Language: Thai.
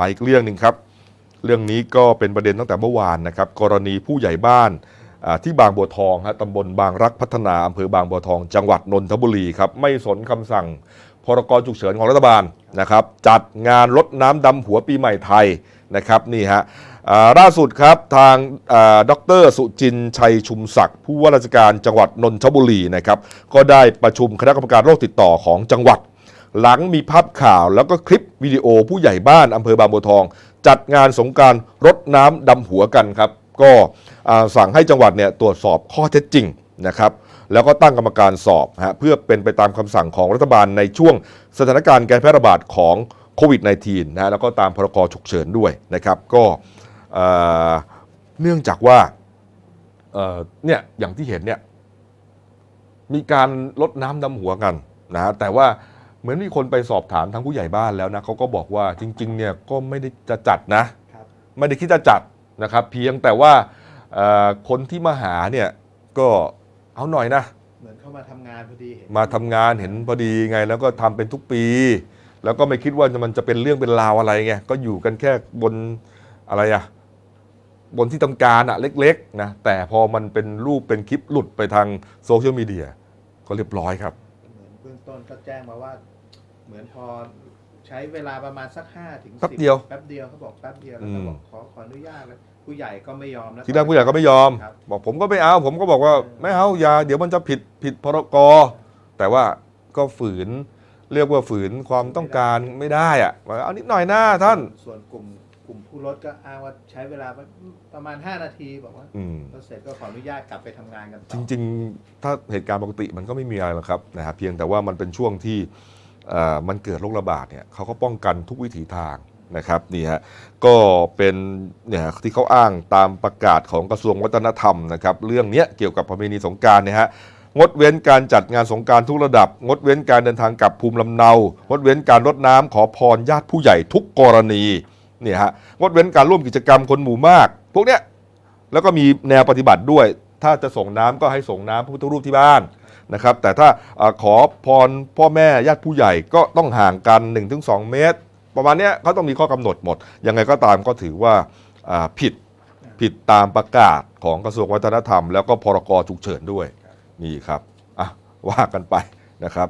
มาอีกเรื่องหนึ่งครับ เรื่องนี้ก็เป็นประเด็นตั้งแต่เมื่อวานนะครับ กรณีผู้ใหญ่บ้านที่บางบัวทองฮะตำบลบางรักพัฒนาอำเภอบางบัวทอง จังหวัดนนทบุรีครับไม่สนคำสั่งพรกฉุกเฉินของรัฐบาลนะครับ จัดงานรดน้ำดำหัวปีใหม่ไทยนะครับนี่ฮะล่าสุดครับทางอ่าดรสุจินชัยชุมศักดิ์ผู้ว่าราชการจังหวัดนนทบุรีนะครับก็ได้ประชุมคณะกรรมการโรคติดต่อของจังหวัด หลังมีภาพข่าวแล้วก็คลิปวิดีโอผู้ใหญ่บ้านอำเภอบางบัวทอง จัดงานสงการรดน้ำดำหัวกันครับ ก็สั่งให้จังหวัดเนี่ยตรวจสอบข้อเท็จจริงนะครับแล้วก็ตั้งกรรมการสอบฮะเพื่อเป็นไปตามคำสั่งของรัฐบาลในช่วงสถานการณ์การแพร่ระบาดของโควิด -19 นะฮะแล้วก็ตามพรกฉุกเฉินด้วยนะครับ ก็เนื่องจากว่าเเนี่ยอย่างที่เห็นเนี่ยมีการลดน้ำดำหัวกันนะแต่ว่า เหมือนมีคนไปสอบถามทางผู้ใหญ่บ้านแล้วนะเขาก็บอกว่าจริงๆเนี่ยก็ไม่ได้จะจัดนะ ครับ ไม่ได้คิดจะจัดนะครับ เพียงแต่ว่าเอ่อคนที่มาหาเนี่ยก็เอาหน่อยนะ เหมือนเข้ามาทำงานพอดีเห็นมาทำงานเห็นพอดีไง แล้วก็ทำเป็นทุกปี แล้วก็ไม่คิดว่ามันจะเป็นเรื่องเป็นราวอะไรไงก็อยู่กันแค่บนอะไรอะบนที่ทำการอะเล็กๆนะแต่พอมันเป็นรูปเป็นคลิปหลุดไปทางโซเชียลมีเดียก็เรียบร้อยครับ เหมือนเบื้องต้นก็แจ้งมาว่า เหมือนพอใช้เวลาประมาณสักห้าถึงแป๊บเดียวแป๊บเดียวเขาบอกแป๊บเดียวแล้วก็อืม บอกขอขออนุญาตแล้วผู้ใหญ่ก็ไม่ยอมนะทีแรกผู้ใหญ่ก็ไม่ยอม ครับ บอกผมก็ไม่เอา ผมก็บอกว่าไม่เอาอย่าเดี๋ยวมันจะผิดผิดพรกแต่ว่าก็ฝืน เรียกว่าฝืนความต้องการไม่ได้อะบอกเอานิดหน่อยนะท่าน ส่วนกลุ่มก ลุ่มผู้รถก็อ้างว่าใช้เวลาประมาณ 5 นาทีบอกว่าอืมแล้วเสร็จก็ขออนุญาตกลับไปทำงานกันจต่อริงๆ ถ้าเหตุการณ์ปกติมันก็ไม่มีอะไรหรอกครับนะฮะเพียงแต่ว่ามันเป็นช่วงที่เอ่อมันเกิดโรคระบาดเนี่ยเขาก็ป้องกันทุกวิถีทางนะครับนี่ฮะก็เป็นเนี่ยที่เขาอ้างตามประกาศของกระทรวงวัฒนธรรมนะครับเรื่องเนี้ยเกี่ยวกับประเพณีสงกรารเนี่ยฮะงดเว้นการจัดงานสงกรารทุกระดับ งดเว้นการเดินทางกลับภูมิลำเนางดเว้นการรดน้ำขอพรญาติผู้ใหญ่ทุกกรณี เนี่ยฮะงดเว้นการร่วมกิจกรรมคนหมู่มาก พวกเนี้ยแล้วก็มีแนวปฏิบัติด้วย ถ้าจะส่งน้ำก็ให้ส่งน้ำพระพุทธรูปที่บ้านนะครับ แต่ถ้าขอพรพ่อแม่ญาติผู้ใหญ่ก็ต้องห่างกัน 1-2 เมตร ประมาณเนี้ยเขาต้องมีข้อกำหนดหมด ยังไงก็ตามก็ถือว่าอ่าผิดผิดตามประกาศของกระทรวงวัฒนธรรม แล้วก็พรกฉุกเฉินด้วยนี่ครับอะว่ากันไปนะครับ